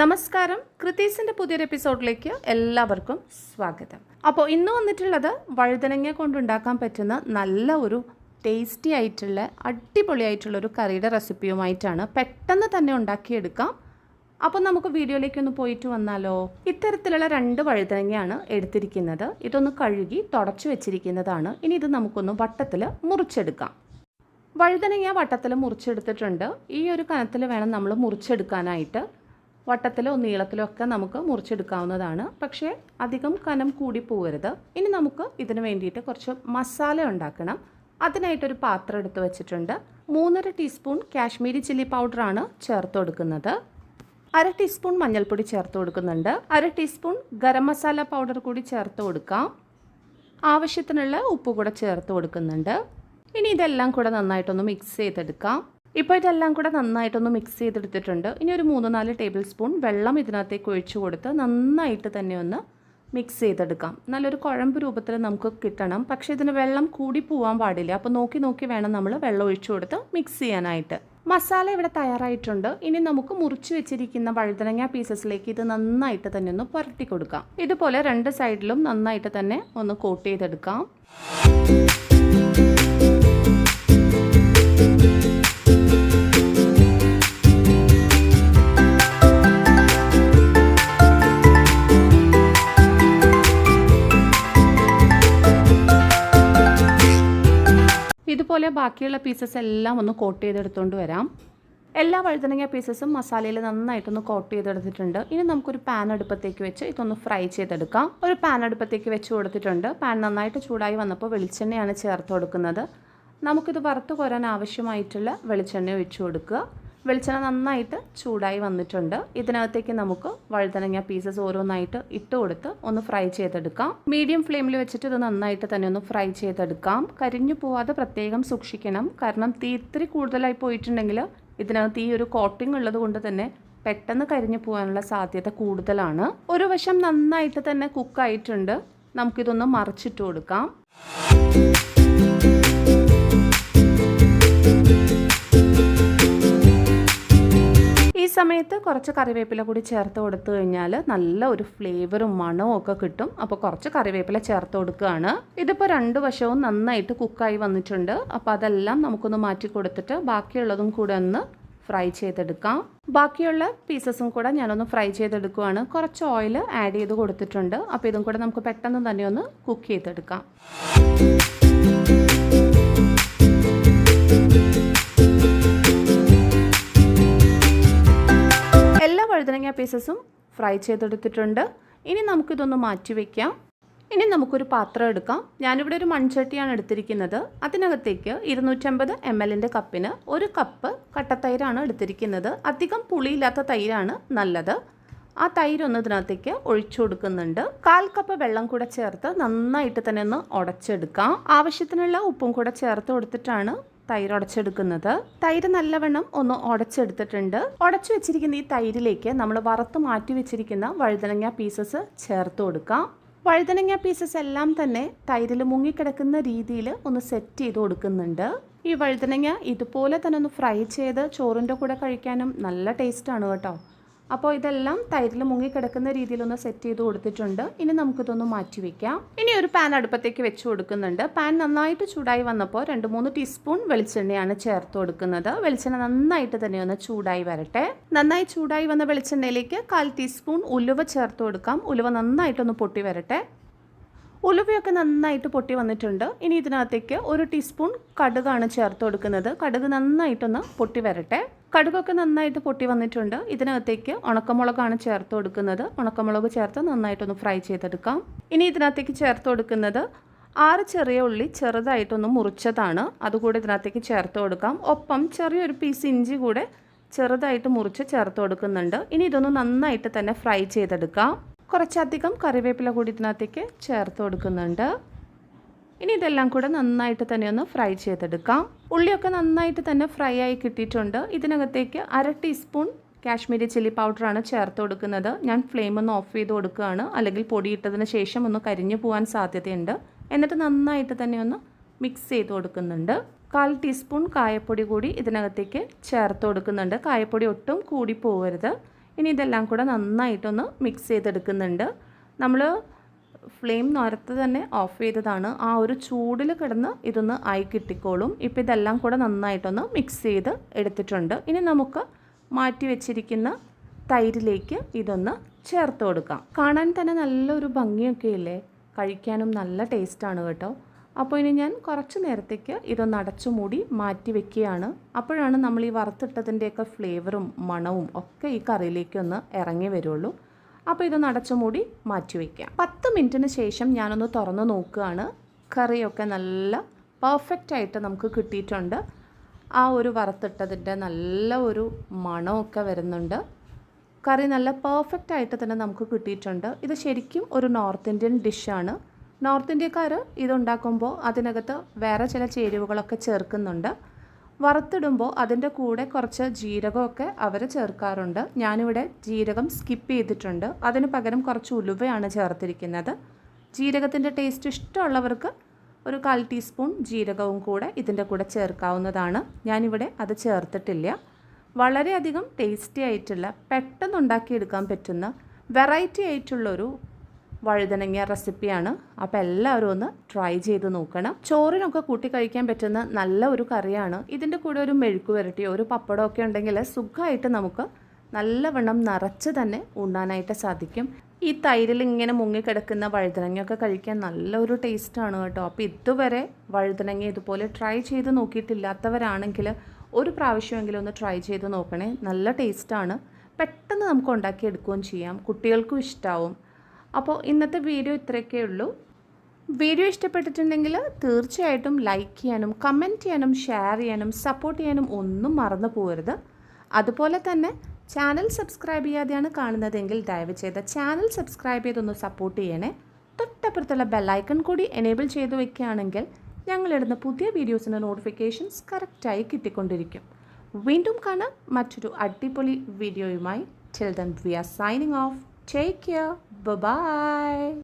നമസ്കാരം. കൃത്യസിന്റെ പുതിയൊരു എപ്പിസോഡിലേക്ക് എല്ലാവർക്കും സ്വാഗതം. അപ്പോൾ ഇന്ന് വന്നിട്ടുള്ളത് വഴുതനങ്ങ കൊണ്ടുണ്ടാക്കാൻ പറ്റുന്ന നല്ല ഒരു ടേസ്റ്റി ആയിട്ടുള്ള അടിപൊളിയായിട്ടുള്ള ഒരു കറിയുടെ റെസിപ്പിയുമായിട്ടാണ് പെട്ടെന്ന് തന്നെ ഉണ്ടാക്കിയെടുക്കാം. അപ്പോൾ നമുക്ക് വീഡിയോയിലേക്ക് ഒന്ന് പോയിട്ട് വന്നാലോ? ഇത്തരത്തിലുള്ള രണ്ട് വഴുതനങ്ങയാണ് എടുത്തിരിക്കുന്നത്. ഇതൊന്ന് കഴുകി തുടച്ചു വെച്ചിരിക്കുന്നതാണ്. ഇനി ഇത് നമുക്കൊന്ന് വട്ടത്തിൽ മുറിച്ചെടുക്കാം. വഴുതനങ്ങ വട്ടത്തിൽ മുറിച്ചെടുത്തിട്ടുണ്ട്. ഈ ഒരു കനത്തിൽ വേണം നമ്മൾ മുറിച്ചെടുക്കാനായിട്ട്. വട്ടത്തിലോ നീളത്തിലോ ഒക്കെ നമുക്ക് മുറിച്ചെടുക്കാവുന്നതാണ്. പക്ഷേ അധികം കനം കൂടി പോകരുത്. ഇനി നമുക്ക് ഇതിന് വേണ്ടിയിട്ട് കുറച്ച് മസാല ഉണ്ടാക്കണം. അതിനായിട്ടൊരു പാത്രം എടുത്ത് വെച്ചിട്ടുണ്ട്. മൂന്നര ടീസ്പൂൺ കാശ്മീരി ചില്ലി പൗഡറാണ് ചേർത്ത് കൊടുക്കുന്നത്. അര ടീസ്പൂൺ മഞ്ഞൾപ്പൊടി ചേർത്ത് കൊടുക്കുന്നുണ്ട്. അര ടീസ്പൂൺ ഗരം മസാല പൗഡർ കൂടി ചേർത്ത് കൊടുക്കാം. ആവശ്യത്തിനുള്ള ഉപ്പ് കൂടെ ചേർത്ത് കൊടുക്കുന്നുണ്ട്. ഇനി ഇതെല്ലാം കൂടെ നന്നായിട്ടൊന്ന് മിക്സ് ചെയ്തെടുക്കാം. ഇപ്പോൾ ഇതെല്ലാം കൂടെ നന്നായിട്ടൊന്ന് മിക്സ് ചെയ്തെടുത്തിട്ടുണ്ട്. ഇനി ഒരു മൂന്ന് നാല് ടേബിൾ സ്പൂൺ വെള്ളം ഇതിനകത്തേക്ക് ഒഴിച്ചു കൊടുത്ത് നന്നായിട്ട് തന്നെ ഒന്ന് മിക്സ് ചെയ്തെടുക്കാം. നല്ലൊരു കുഴമ്പ് രൂപത്തിൽ നമുക്ക് കിട്ടണം. പക്ഷേ ഇതിന് വെള്ളം കൂടി പോവാൻ പാടില്ല. അപ്പോൾ നോക്കി നോക്കി വേണം നമ്മൾ വെള്ളം ഒഴിച്ചു കൊടുത്ത് മിക്സ് ചെയ്യാനായിട്ട്. മസാല ഇവിടെ തയ്യാറായിട്ടുണ്ട്. ഇനി നമുക്ക് മുറിച്ച് വെച്ചിരിക്കുന്ന വഴുതനങ്ങ പീസസിലേക്ക് ഇത് നന്നായിട്ട് തന്നെ ഒന്ന് പുരട്ടി കൊടുക്കാം. ഇതുപോലെ രണ്ട് സൈഡിലും നന്നായിട്ട് തന്നെ ഒന്ന് കോട്ട് ചെയ്തെടുക്കാം. ഇതുപോലെ ബാക്കിയുള്ള പീസസ് എല്ലാം ഒന്ന് കോട്ട് ചെയ്തെടുത്തുകൊണ്ട് വരാം. എല്ലാ വഴുതനങ്ങ പീസസും മസാലയിൽ നന്നായിട്ടൊന്ന് കോട്ട് ചെയ്തെടുത്തിട്ടുണ്ട്. ഇനി നമുക്കൊരു പാൻ അടുപ്പത്തേക്ക് വെച്ച് ഇതൊന്ന് ഫ്രൈ ചെയ്തെടുക്കാം. ഒരു പാൻ അടുപ്പത്തേക്ക് വെച്ച് കൊടുത്തിട്ടുണ്ട്. പാൻ നന്നായിട്ട് ചൂടായി വന്നപ്പോൾ വെളിച്ചെണ്ണയാണ് ചേർത്ത് കൊടുക്കുന്നത്. നമുക്കിത് വറുത്ത് കോരാൻ ആവശ്യമായിട്ടുള്ള വെളിച്ചെണ്ണ ഒഴിച്ചു കൊടുക്കുക. വെളിച്ചെണ്ണ നന്നായിട്ട് ചൂടായി വന്നിട്ടുണ്ട്. ഇതിനകത്തേക്ക് നമുക്ക് വഴുതനങ്ങ പീസസ് ഓരോന്നായിട്ട് ഇട്ട് കൊടുത്ത് ഒന്ന് ഫ്രൈ ചെയ്തെടുക്കാം. മീഡിയം ഫ്ലെയിമിൽ വെച്ചിട്ട് ഇത് നന്നായിട്ട് തന്നെ ഒന്ന് ഫ്രൈ ചെയ്തെടുക്കാം. കരിഞ്ഞു പോവാതെ പ്രത്യേകം സൂക്ഷിക്കണം. കാരണം തീ ഇത്തിരി കൂടുതലായി പോയിട്ടുണ്ടെങ്കിൽ ഇതിനകത്ത് ഈ ഒരു കോട്ടിംഗ് ഉള്ളത് കൊണ്ട് തന്നെ പെട്ടെന്ന് കരിഞ്ഞു പോകാനുള്ള സാധ്യത കൂടുതലാണ്. ഒരു വശം നന്നായിട്ട് തന്നെ കുക്കായിട്ടുണ്ട് നമുക്കിതൊന്ന് മറിച്ചിട്ട് കൊടുക്കാം. സമയത്ത് കുറച്ച് കറിവേപ്പില കൂടി ചേർത്ത് കൊടുത്തു കഴിഞ്ഞാൽ നല്ല ഒരു ഫ്ലേവറും മണവും ഒക്കെ കിട്ടും. അപ്പോൾ കുറച്ച് കറിവേപ്പില ചേർത്ത് കൊടുക്കുകയാണ്. ഇതിപ്പോൾ രണ്ട് വശവും നന്നായിട്ട് കുക്കായി വന്നിട്ടുണ്ട്. അപ്പോൾ അതെല്ലാം നമുക്കൊന്ന് മാറ്റി കൊടുത്തിട്ട് ബാക്കിയുള്ളതും കൂടെ ഒന്ന് ഫ്രൈ ചെയ്തെടുക്കാം. ബാക്കിയുള്ള പീസസും കൂടെ ഞാനൊന്ന് ഫ്രൈ ചെയ്തെടുക്കുവാണ്. കുറച്ച് ഓയിൽ ആഡ് ചെയ്ത് കൊടുത്തിട്ടുണ്ട്. അപ്പോൾ ഇതും കൂടെ നമുക്ക് പെട്ടെന്ന് തന്നെ ഒന്ന് കുക്ക് ചെയ്തെടുക്കാം. വഴുതനങ്ങ പീസസും ഫ്രൈ ചെയ്തെടുത്തിട്ടുണ്ട്. ഇനി നമുക്കിതൊന്ന് മാറ്റി വയ്ക്കാം ഇനി നമുക്കൊരു പാത്രം എടുക്കാം. ഞാനിവിടെ ഒരു മൺചട്ടിയാണ് എടുത്തിരിക്കുന്നത്. അതിനകത്തേക്ക് ഇരുന്നൂറ്റമ്പത് എം എല്ലിന്റെ കപ്പിന് ഒരു കപ്പ് കട്ടത്തൈരാണ് എടുത്തിരിക്കുന്നത്. അധികം പുളിയില്ലാത്ത തൈരാണ് നല്ലത്. ആ തൈര് ഒന്ന് ഇതിനകത്തേക്ക് ഒഴിച്ചു കൊടുക്കുന്നുണ്ട്. കാൽ കപ്പ് വെള്ളം കൂടെ ചേർത്ത് നന്നായിട്ട് തന്നെ ഒന്ന് ഉടച്ചെടുക്കാം. ആവശ്യത്തിനുള്ള ഉപ്പും കൂടെ ചേർത്ത് കൊടുത്തിട്ടാണ് തൈര് ഉടച്ചെടുക്കുന്നത്. തൈര് നല്ലവണ്ണം ഒന്ന് ഉടച്ചെടുത്തിട്ടുണ്ട്. ഉടച്ചു വെച്ചിരിക്കുന്ന ഈ തൈരിലേക്ക് നമ്മൾ വറുത്ത് മാറ്റി വെച്ചിരിക്കുന്ന വഴുതനങ്ങ പീസസ് ചേർത്ത് കൊടുക്കാം. വഴുതനങ്ങ പീസസ് എല്ലാം തന്നെ തൈരിൽ മുങ്ങിക്കിടക്കുന്ന രീതിയിൽ ഒന്ന് സെറ്റ് ചെയ്ത് കൊടുക്കുന്നുണ്ട്. ഈ വഴുതനങ്ങ ഇതുപോലെ തന്നെ ഒന്ന് ഫ്രൈ ചെയ്ത് ചോറിന്റെ കൂടെ കഴിക്കാനും നല്ല ടേസ്റ്റാണ് കേട്ടോ. അപ്പോൾ ഇതെല്ലാം തൈരിൽ മുങ്ങിക്കിടക്കുന്ന രീതിയിലൊന്ന് സെറ്റ് ചെയ്ത് കൊടുത്തിട്ടുണ്ട്. ഇനി നമുക്കിതൊന്ന് മാറ്റി വെക്കാം. ഇനി ഒരു പാൻ അടുപ്പത്തേക്ക് വെച്ച് കൊടുക്കുന്നുണ്ട്. പാൻ നന്നായിട്ട് ചൂടായി വന്നപ്പോൾ രണ്ട് മൂന്ന് ടീസ്പൂൺ വെളിച്ചെണ്ണയാണ് ചേർത്ത് കൊടുക്കുന്നത്. വെളിച്ചെണ്ണ നന്നായിട്ട് തന്നെ ഒന്ന് ചൂടായി വരട്ടെ. നന്നായി ചൂടായി വന്ന വെളിച്ചെണ്ണയിലേക്ക് കാൽ ടീസ്പൂൺ ഉലുവ ചേർത്ത് കൊടുക്കാം. ഉലുവ നന്നായിട്ടൊന്ന് പൊട്ടി വരട്ടെ. ഉലുവയൊക്കെ നന്നായിട്ട് പൊട്ടി വന്നിട്ടുണ്ട്. ഇനി ഇതിനകത്തേക്ക് ഒരു ടീസ്പൂൺ കടുകാണ് ചേർത്ത് കൊടുക്കുന്നത്. കടുക് നന്നായിട്ടൊന്ന് പൊട്ടി വരട്ടെ. കടുകൊക്കെ നന്നായിട്ട് പൊട്ടി വന്നിട്ടുണ്ട്. ഇതിനകത്തേക്ക് ഉണക്കമുളകാണ് ചേർത്ത് കൊടുക്കുന്നത്. ഉണക്കമുളക് ചേർത്ത് നന്നായിട്ടൊന്ന് ഫ്രൈ ചെയ്തെടുക്കാം. ഇനി ഇതിനകത്തേക്ക് ചേർത്ത് കൊടുക്കുന്നത് ആറ് ചെറിയ ഉള്ളി ചെറുതായിട്ടൊന്ന് മുറിച്ചതാണ്. അതുകൂടെ ഇതിനകത്തേക്ക് ചേർത്ത് കൊടുക്കാം. ഒപ്പം ചെറിയൊരു പീസ് ഇഞ്ചി കൂടെ ചെറുതായിട്ട് മുറിച്ച് ചേർത്ത് കൊടുക്കുന്നുണ്ട്. ഇനി ഇതൊന്ന് നന്നായിട്ട് തന്നെ ഫ്രൈ ചെയ്തെടുക്കാം. കുറച്ചധികം കറിവേപ്പില കൂടി ഇതിനകത്തേക്ക് ചേർത്ത് കൊടുക്കുന്നുണ്ട്. ഇനി ഇതെല്ലാം കൂടെ നന്നായിട്ട് തന്നെ ഒന്ന് ഫ്രൈ ചെയ്തെടുക്കാം. ഉള്ളിയൊക്കെ നന്നായിട്ട് തന്നെ ഫ്രൈ ആയി കിട്ടിയിട്ടുണ്ട്. ഇതിനകത്തേക്ക് അര ടീസ്പൂൺ കാശ്മീരി ചില്ലി പൗഡറാണ് ചേർത്ത് കൊടുക്കുന്നത്. ഞാൻ ഫ്ലെയിം ഒന്ന് ഓഫ് ചെയ്ത് കൊടുക്കുകയാണ്. അല്ലെങ്കിൽ പൊടിയിട്ടതിന് ശേഷം ഒന്ന് കരിഞ്ഞു പോകാൻ സാധ്യതയുണ്ട്. എന്നിട്ട് നന്നായിട്ട് തന്നെ ഒന്ന് മിക്സ് ചെയ്ത് കൊടുക്കുന്നുണ്ട്. കാൽ ടീസ്പൂൺ കായപ്പൊടി കൂടി ഇതിനകത്തേക്ക് ചേർത്ത് കൊടുക്കുന്നുണ്ട്. കായപ്പൊടി ഒട്ടും കൂടി പോകരുത് ഇനി ഇതെല്ലാം കൂടെ നന്നായിട്ടൊന്ന് മിക്സ് ചെയ്തെടുക്കുന്നുണ്ട്. നമ്മൾ ഫ്ലെയിം നേരത്തെ തന്നെ ഓഫ് ചെയ്തതാണ്. ആ ഒരു ചൂടിൽ കിടന്ന് ഇതൊന്ന് ആയി കിട്ടിക്കോളും. ഇപ്പോൾ ഇതെല്ലാം കൂടെ നന്നായിട്ടൊന്ന് മിക്സ് ചെയ്ത് എടുത്തിട്ടുണ്ട്. ഇനി നമുക്ക് മാറ്റി വെച്ചിരിക്കുന്ന തൈരിലേക്ക് ഇതൊന്ന് ചേർത്ത് കൊടുക്കാം. കാണാൻ തന്നെ നല്ലൊരു ഭംഗിയൊക്കെ ഇല്ലേ? കഴിക്കാനും നല്ല ടേസ്റ്റാണ് കേട്ടോ. അപ്പോൾ ഇനി ഞാൻ കുറച്ച് നേരത്തേക്ക് ഇതൊന്ന് അടച്ചു മൂടി മാറ്റി വെക്കുകയാണ്. അപ്പോഴാണ് നമ്മൾ ഈ വറുത്തിട്ടതിന്റെയൊക്കെ ഫ്ലേവറും മണവും ഒക്കെ ഈ കറിയിലേക്കൊന്ന് ഇറങ്ങി വരുള്ളൂ. അപ്പോൾ ഇതൊന്ന് അടച്ചു മൂടി മാറ്റി വയ്ക്കാം പത്ത് മിനിറ്റിന് ശേഷം ഞാനൊന്ന് തുറന്ന് നോക്കുകയാണ്. കറിയൊക്കെ നല്ല പെർഫെക്റ്റ് ആയിട്ട് നമുക്ക് കിട്ടിയിട്ടുണ്ട്. ആ ഒരു വറുത്തിട്ടതിന്റെ നല്ല ഒരു മണമൊക്കെ വരുന്നുണ്ട്. കറി നല്ല പെർഫെക്റ്റ് ആയിട്ട് തന്നെ നമുക്ക് കിട്ടിയിട്ടുണ്ട്. ഇത് ശരിക്കും ഒരു നോർത്ത് ഇന്ത്യൻ ഡിഷാണ് നോർത്ത് ഇന്ത്യക്കാർ ഇതുണ്ടാക്കുമ്പോൾ അതിനകത്ത് വേറെ ചില ചേരുവകളൊക്കെ ചേർക്കുന്നുണ്ട്. വറുത്തിടുമ്പോൾ അതിന്റെ കൂടെ കുറച്ച് ജീരകമൊക്കെ അവർ ചേർക്കാറുണ്ട്. ഞാനിവിടെ ജീരകം സ്കിപ്പ് ചെയ്തിട്ടുണ്ട്. അതിന് പകരം കുറച്ച് ഉലുവയാണ് ചേർത്തിരിക്കുന്നത്. ജീരകത്തിന്റെ ടേസ്റ്റ് ഇഷ്ടമുള്ളവർക്ക് ഒരു കാൽ ടീസ്പൂൺ ജീരകവും കൂടെ ഇതിന്റെ കൂടെ ചേർക്കാവുന്നതാണ്. ഞാനിവിടെ അത് ചേർത്തിട്ടില്ല. വളരെയധികം ടേസ്റ്റി ആയിട്ടുള്ള പെട്ടെന്ന് ഉണ്ടാക്കിയെടുക്കാൻ പറ്റുന്ന വെറൈറ്റി ആയിട്ടുള്ളൊരു വഴുതനങ്ങ റെസിപ്പിയാണ്. അപ്പോൾ എല്ലാവരും ഒന്ന് ട്രൈ ചെയ്ത് നോക്കണം. ചോറിനൊക്കെ കൂട്ടി കഴിക്കാൻ പറ്റുന്ന നല്ല ഒരു കറിയാണ്. ഇതിന്റെ കൂടെ ഒരു മെഴുക്ക് വരട്ടിയോ ഒരു പപ്പടമൊക്കെ ഉണ്ടെങ്കിൽ സുഖമായിട്ട് നമുക്ക് നല്ലവണ്ണം നിറച്ച് തന്നെ ഉണ്ണാനായിട്ട് സാധിക്കും. ഈ തൈരിൽ ഇങ്ങനെ മുങ്ങിക്കിടക്കുന്ന വഴുതനങ്ങയൊക്കെ കഴിക്കാൻ നല്ലൊരു ടേസ്റ്റാണ് കേട്ടോ. അപ്പോൾ ഇതുവരെ വഴുതനങ്ങ ഇതുപോലെ ട്രൈ ചെയ്ത് നോക്കിയിട്ടില്ലാത്തവരാണെങ്കിൽ ഒരു പ്രാവശ്യമെങ്കിലും ഒന്ന് ട്രൈ ചെയ്ത് നോക്കണേ. നല്ല ടേസ്റ്റാണ് പെട്ടെന്ന് നമുക്ക് ഉണ്ടാക്കിയെടുക്കുകയും ചെയ്യാം. കുട്ടികൾക്കും ഇഷ്ടമാവും അപ്പോൾ ഇന്നത്തെ വീഡിയോ ഇത്രയൊക്കെ ഉള്ളൂ. വീഡിയോ ഇഷ്ടപ്പെട്ടിട്ടുണ്ടെങ്കിൽ തീർച്ചയായിട്ടും ലൈക്ക് ചെയ്യാനും കമന്റ് ചെയ്യാനും ഷെയർ ചെയ്യാനും സപ്പോർട്ട് ചെയ്യാനും ഒന്നും മറന്നു പോകരുത്. അതുപോലെ തന്നെ ചാനൽ സബ്സ്ക്രൈബ് ചെയ്യാതെയാണ് കാണുന്നതെങ്കിൽ ദയവ് ചെയ്ത് ചാനൽ സബ്സ്ക്രൈബ് ചെയ്തൊന്ന് സപ്പോർട്ട് ചെയ്യണേ. തൊട്ടപ്പുറത്തുള്ള ബെല്ലൈക്കൺ കൂടി എനേബിൾ ചെയ്ത് വെക്കുകയാണെങ്കിൽ ഞങ്ങളിടുന്ന പുതിയ വീഡിയോസിന്റെ നോട്ടിഫിക്കേഷൻസ് കറക്റ്റായി കിട്ടിക്കൊണ്ടിരിക്കും. വീണ്ടും കാണാം. മറ്റൊരു അടിപൊളി വീഡിയോയുമായി till we are signing off Take care. Bye bye.